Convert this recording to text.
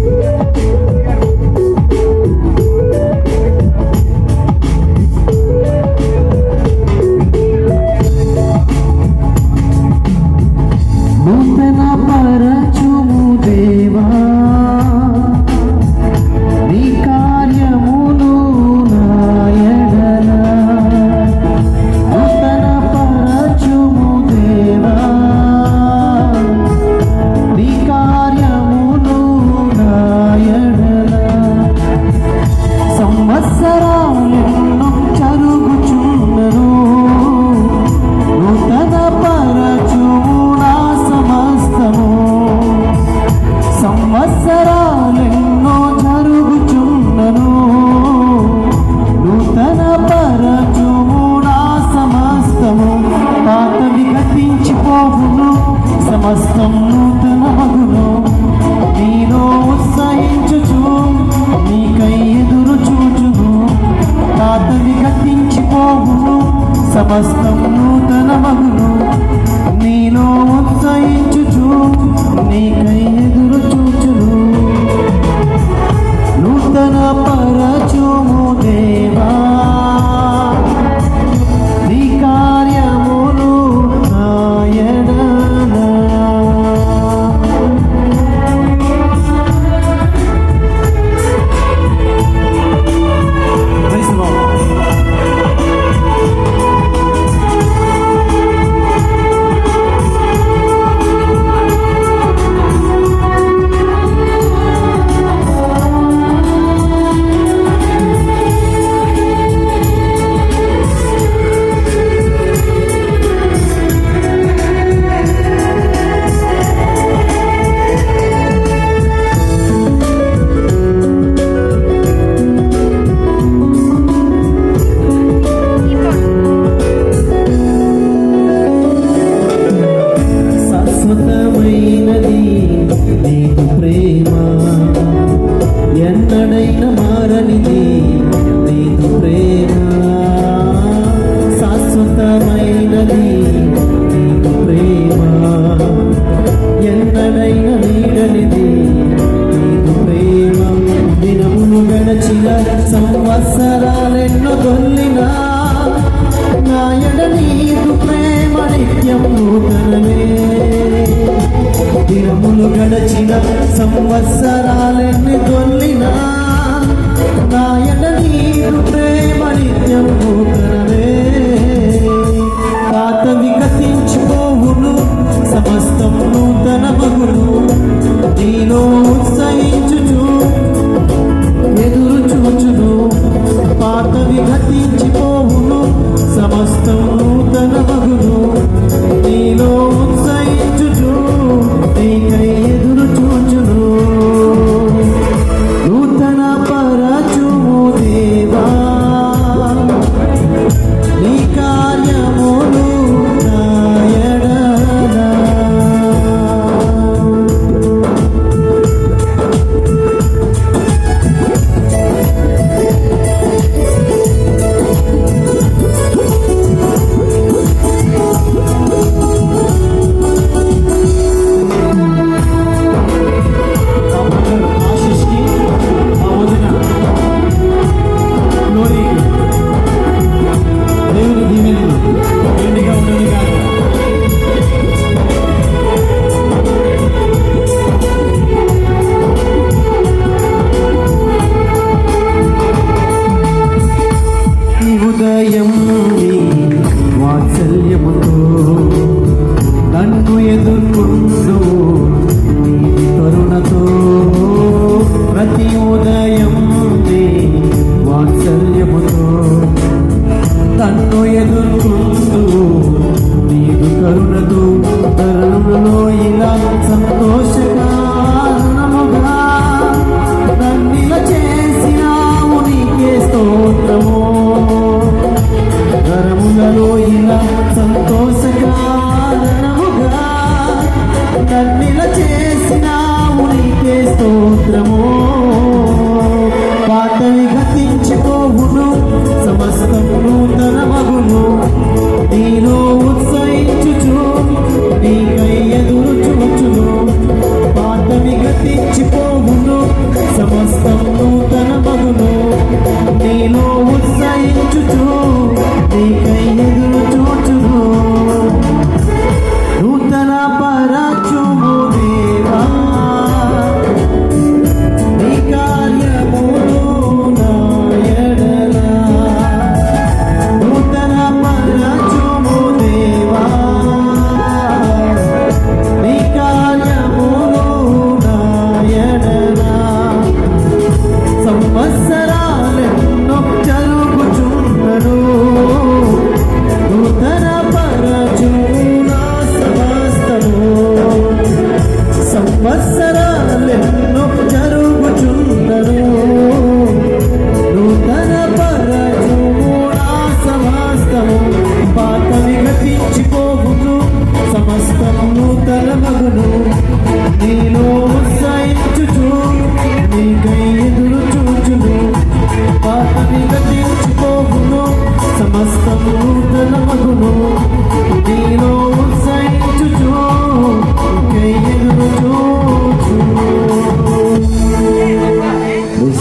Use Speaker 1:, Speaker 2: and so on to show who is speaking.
Speaker 1: Não tem na parada. సంవత్సరాలెన్నో కొల్లినా నాయన నీదు ప్రేమ నిత్యం నూతనమే దినములు గడచిన సంవత్సరాలెన్ని కొల్లినా నాయన నీదు ప్రేమ నిత్యం నూతనమే పాత వికసించుకోవును సమస్తం నూతన మగును నీలో ఉత్సహించుచు. ఎదురు విఘటించిపోవును సమస్తం ధైర్యముతో నన్ను ఎదుర్కొందు నీకు కరుణతో కరుణలో ఇలా సంతోషంగా నన్నిల చేసినావు నీకే స్తోత్రము. కరములలో ఇలా సంతోషకారణముగా నన్నిల చేసినావు నీకే స్తోత్రము. Namaste.